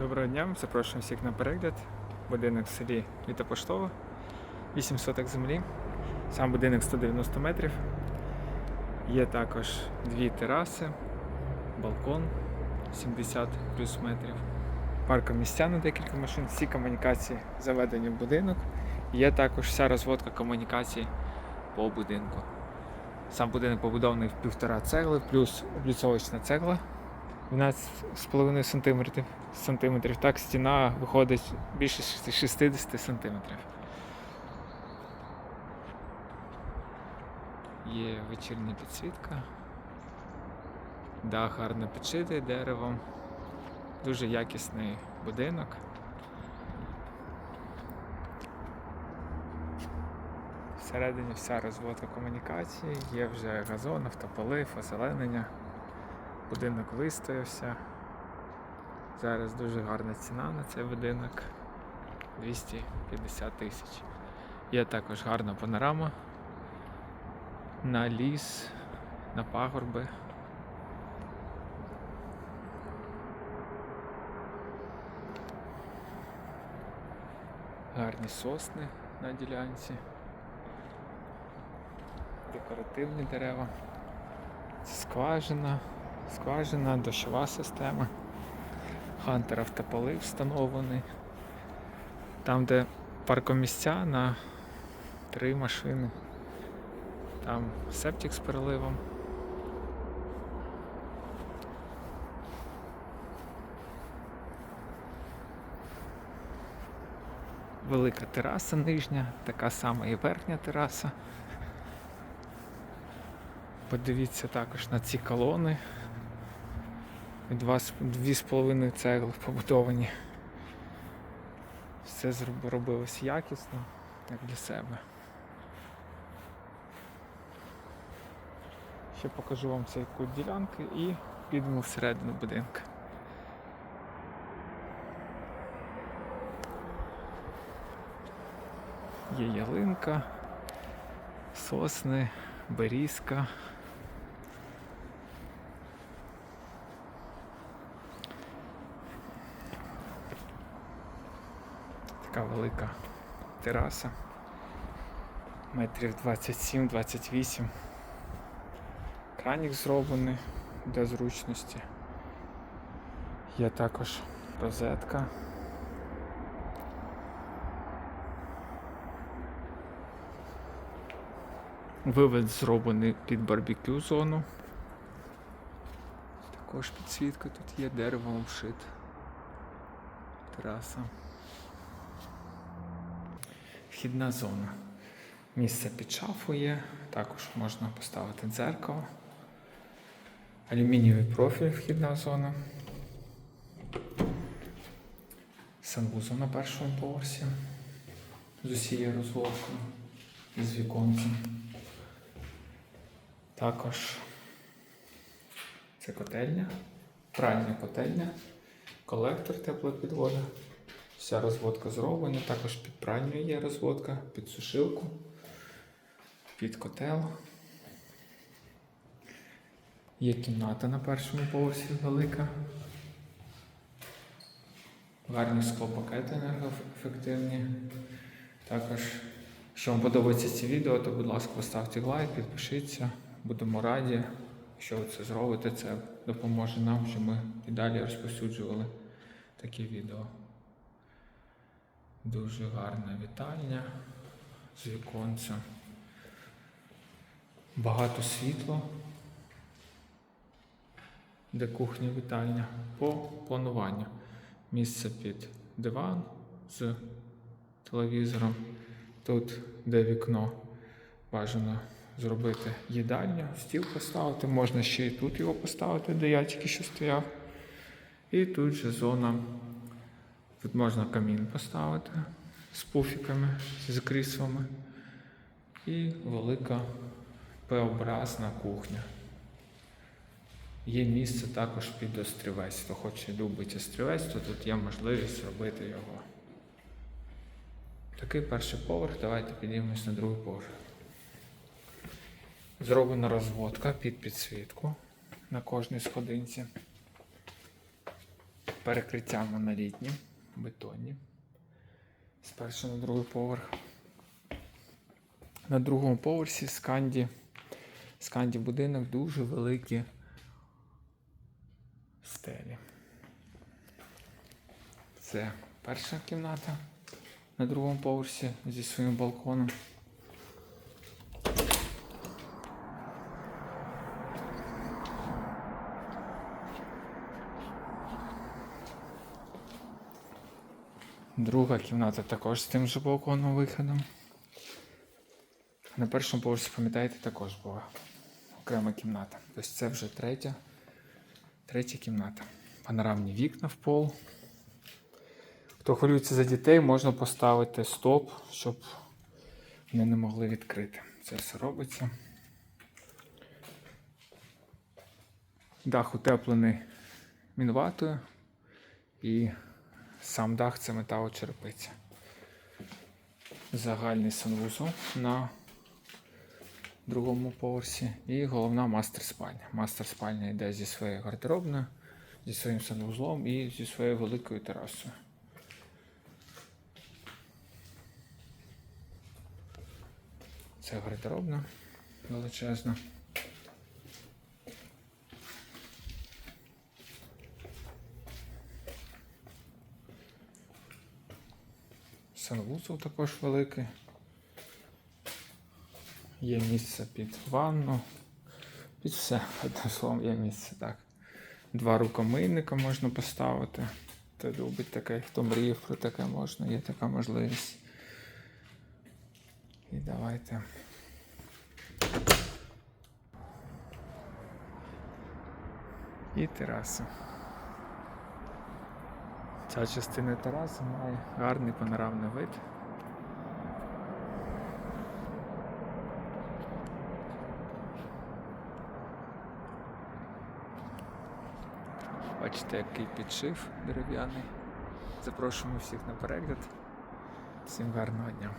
Доброго дня, запрошуємо всіх на перегляд. Будинок в селі Літопоштова, 8 соток землі. Сам будинок 190 метрів. Є також дві тераси, балкон 70 плюс метрів. Паркомістя на декілька машин, всі комунікації заведені в будинок. Є також вся розводка комунікацій по будинку. Сам будинок побудований в півтора цегли, плюс обліцовочна цегла 12,5 см, сантиметрів. Так, стіна виходить більше 60 сантиметрів. Є вечірня підсвітка. Дах гарно підшитий деревом. Дуже якісний будинок. Всередині вся розводка комунікації, є вже газон, автополив, озеленення. Будинок вистоявся. Зараз дуже гарна ціна на цей будинок 250 тисяч. Є також гарна панорама на ліс, на пагорби. Гарні сосни на ділянці. Декоративні дерева. Скважина, скважина, дощова система. Хантер автополив встановлений. Там, де паркомісця на три машини. Там септик з переливом. Велика тераса нижня, така сама і верхня тераса. Подивіться також на ці колони. Два, дві з половиною цегли побудовані. Все робилось якісно, як для себе. Ще покажу вам цей кут ділянки і підемо всередину будинку. Є ялинка, сосни, берізка. Така велика тераса. Метрів 27-28. Кранік зроблений для зручності. Є також розетка. Вивід зроблений під барбекю зону. Також підсвітка тут є, деревом обшит. Тераса. Вхідна зона. Місце під шафу є, також можна поставити дзеркало. Алюмінієвий профіль вхідна зона. Санвузол на першому поверсі з усією розводкою і з віконцем. Також це котельня, пральня котельня, колектор теплопідвода. Вся розводка зроблена, також під пральню є розводка, під сушилку, під котел. Є кімната на першому поверсі велика. Гарні склопакети енергоефективні. Також, якщо вам подобається ці відео, то будь ласка, поставте лайк, підпишіться. Будемо раді. Якщо ви це зробите, це допоможе нам, щоб ми і далі розповсюджували такі відео. Дуже гарна вітальня з віконцем. Багато світла, де кухня вітальня по плануванню. Місце під диван з телевізором. Тут, де вікно, бажано зробити їдальню, стіл поставити. Можна ще і тут його поставити, де я тільки що стояв. І тут же зона Тут можна камін поставити з пуфіками, з кріслами. І велика П-образна кухня. Є місце також під острівець. Хто хоче любить острівець, то тут є можливість зробити його. Такий перший поверх. Давайте підіймемось на другий поверх. Зроблена розводка під підсвітку на кожній сходинці. Перекриття монолітні, бетонні. З першого на другий поверх. На другому поверсі сканді. Сканді будинок дуже великі стелі. Це перша кімната на другому поверсі зі своїм балконом. Друга кімната також з тим же балконом виходом. На першому поверсі, пам'ятаєте, також була окрема кімната. Тобто це вже третя, третя кімната. Панорамні вікна в пол. Хто хвилюється за дітей, можна поставити стоп, щоб вони не могли відкрити. Це все робиться. Дах утеплений мінватою і сам дах це металочерепиця. Загальний санвузол на другому поверсі і головна мастер спальня. Мастер спальня йде зі своєю гардеробною, зі своїм санвузлом і зі своєю великою терасою. Це гардеробна величезна. Санвузол також великий. Є місце під ванну. Під все, одним словом, є місце так. Два рукомийника можна поставити. Хто любить таке, хто мріяв про таке можна, є така можливість. І давайте. І тераса. Ця частина тераси має гарний панорамний вид. Бачите, який підшив дерев'яний. Запрошуємо всіх на перегляд. Всім гарного дня.